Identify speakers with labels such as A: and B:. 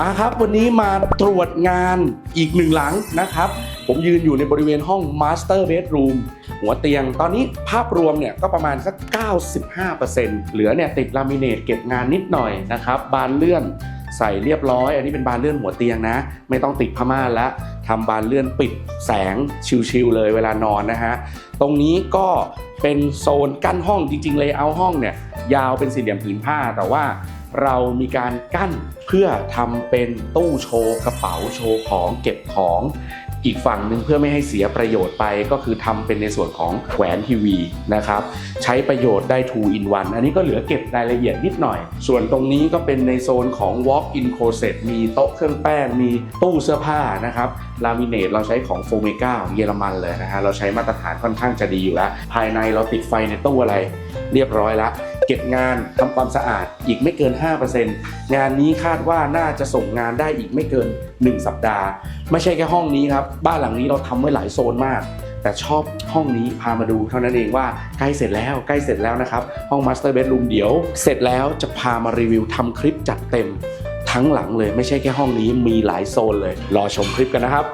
A: มาครับวันนี้มาตรวจงานอีกหนึ่งหลังนะครับ ผมยืนอยู่ในบริเวณห้อง Master Bedroom หัวเตียง ตอนนี้ภาพรวมเนี่ยก็ประมาณสัก 95%เหลือเนี่ยติดลามิเนตเก็บงานนิดหน่อยนะครับ บานเลื่อนใส่เรียบร้อย อันนี้เป็นบานเลื่อนหัวเตียงนะ ไม่ต้องติดผ้าม่านแล้วทำบานเลื่อนปิดแสงชิวๆเลยเวลานอนนะฮะ ตรงนี้ก็เป็นโซนกั้นห้องจริงๆเลยเอาห้องเนี่ยยาวเป็นสี่เหลี่ยมผืนผ้าแต่ว่า เรามีการกั้นเพื่อทำเป็นตู้โชว์กระเป๋าโชว์ของเก็บของอีกฝั่งหนึ่งเพื่อไม่ให้เสียประโยชน์ไปก็คือทำเป็นในส่วนของแขวนทีวีนะครับใช้ประโยชน์ได้ 2 in 1 อันนี้ก็เหลือเก็บรายละเอียดนิดหน่อย ส่วนตรงนี้ก็เป็นในโซนของ walk in closet มีโต๊ะเครื่องแป้ง มีตู้เสื้อผ้านะครับลามิเนตเราใช้ของโฟเมกาเยอรมันเลยนะฮะเราใช้มาตรฐานค่อนข้างจะดีอยู่แล้ว ภายในเราติดไฟในตู้อะไร เรียบร้อยแล้ว เก็บงานทำความสะอาดอีกไม่เกิน 5%งานนี้คาดว่าน่าจะส่งงานได้อีกไม่เกิน 1 สัปดาห์ ไม่ใช่แค่ห้องนี้ครับ บ้านหลังนี้เราทำไว้หลายโซนมาก แต่ชอบห้องนี้พามาดูเท่านั้นเองว่าใกล้เสร็จแล้วใกล้เสร็จแล้วนะครับ ห้อง Master Bedroom เดี๋ยว เสร็จแล้วจะพามารีวิวทำคลิปจัดเต็มทั้งหลังเลยไม่ใช่แค่ห้องนี้มีหลายโซนเลย รอชมคลิปกันนะครับ